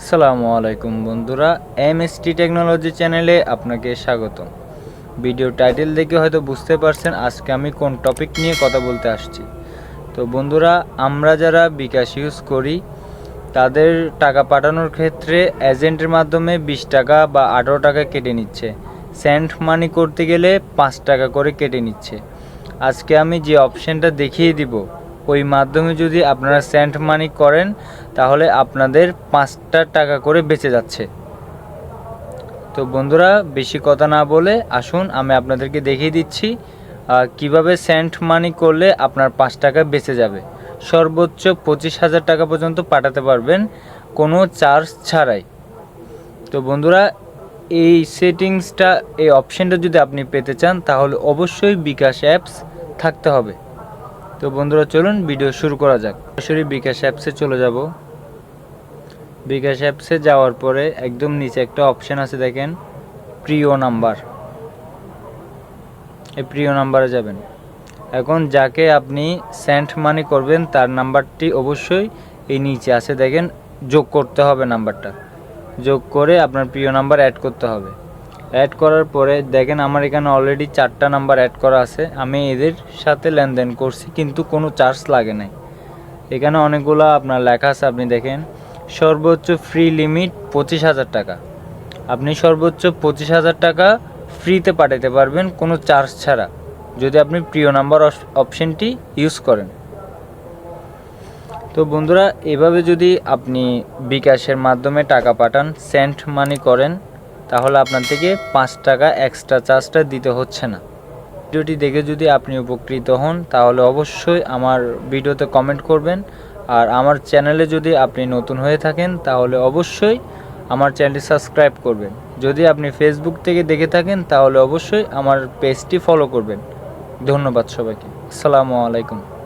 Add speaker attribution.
Speaker 1: আসসালামু আলাইকুম বন্ধুরা এম এস টি টেকনোলজি চ্যানেলে আপনাকে স্বাগত ভিডিও টাইটেল দেখে হয়তো বুঝতে পারছেন আজকে আমি কোন টপিক নিয়ে কথা বলতে আসছি। তো বন্ধুরা, আমরা যারা বিকাশ ইউজ করি, তাদের টাকা পাঠানোর ক্ষেত্রে এজেন্টের মাধ্যমে বিশ টাকা বা আঠারো টাকা কেটে নিচ্ছে। সেন্ট মানি করতে গেলে পাঁচ টাকা করে কেটে নিচ্ছে। আজকে আমি যে অপশানটা দেখিয়ে দিব ওই মাধ্যমে যদি আপনারা সেন্ট মানি করেন, তাহলে আপনাদের পাঁচটা টাকা করে বেঁচে যাচ্ছে। তো বন্ধুরা, বেশি কথা না বলে আসুন, আমি আপনাদেরকে দেখিয়ে দিচ্ছি কীভাবে সেন্ট মানি করলে আপনার পাঁচ টাকা বেঁচে যাবে। সর্বোচ্চ পঁচিশ হাজার টাকা পর্যন্ত পাঠাতে পারবেন, কোনো চার্জ ছাড়াই। তো বন্ধুরা, এই সেটিংসটা এই অপশানটা যদি আপনি পেতে চান, তাহলে অবশ্যই বিকাশ অ্যাপস থাকতে হবে। তো বন্ধুরা, চলুন ভিডিও শুরু করা যাক। সরাসরি বিকাশ অ্যাপসে চলে যাব। বিকাশ অ্যাপসে যাওয়ার পরে একদম নিচে একটা অপশন আছে, দেখেন, প্রিয় নাম্বার। এই প্রিয় নাম্বারে যাবেন। এখন যাকে আপনি সেন্ট মানি করবেন, তার নাম্বারটি অবশ্যই এই নিচে আছে, দেখেন, যোগ করতে হবে নাম্বারটা। যোগ করে আপনার প্রিয় নাম্বার অ্যাড করতে হবে। অ্যাড করার পরে দেখেন আমার এখানে অলরেডি চারটা নাম্বার অ্যাড করা আছে। আমি এদের সাথে লেনদেন করছি, কিন্তু কোনো চার্জ লাগে নাই। এখানে অনেকগুলো আপনার লেখা আছে, আপনি দেখেন। সর্বোচ্চ ফ্রি লিমিট পঁচিশ হাজার টাকা। আপনি সর্বোচ্চ পঁচিশ হাজার টাকা ফ্রিতে পাঠাতে পারবেন, কোনো চার্জ ছাড়া। যদি আপনি প্রিয় নাম্বার অপশনটি ইউজ করেন। তো বন্ধুরা, এভাবে যদি আপনি বিকাশের মাধ্যমে টাকা পাঠান সেন্ট মানি করেন তাহলে আপনার থেকে পাঁচ টাকা এক্সট্রা চার্জটা দিতে হচ্ছে না। ভিডিওটি দেখে যদি আপনি উপকৃত হন, তাহলে অবশ্যই আমার ভিডিওতে কমেন্ট করবেন। আর আমার চ্যানেলে যদি আপনি নতুন হয়ে থাকেন, তাহলে অবশ্যই আমার চ্যানেলটি সাবস্ক্রাইব করবেন। যদি আপনি ফেসবুক থেকে দেখে থাকেন, তাহলে অবশ্যই আমার পেজটি ফলো করবেন। ধন্যবাদ সবাইকে। আসসালামু আলাইকুম।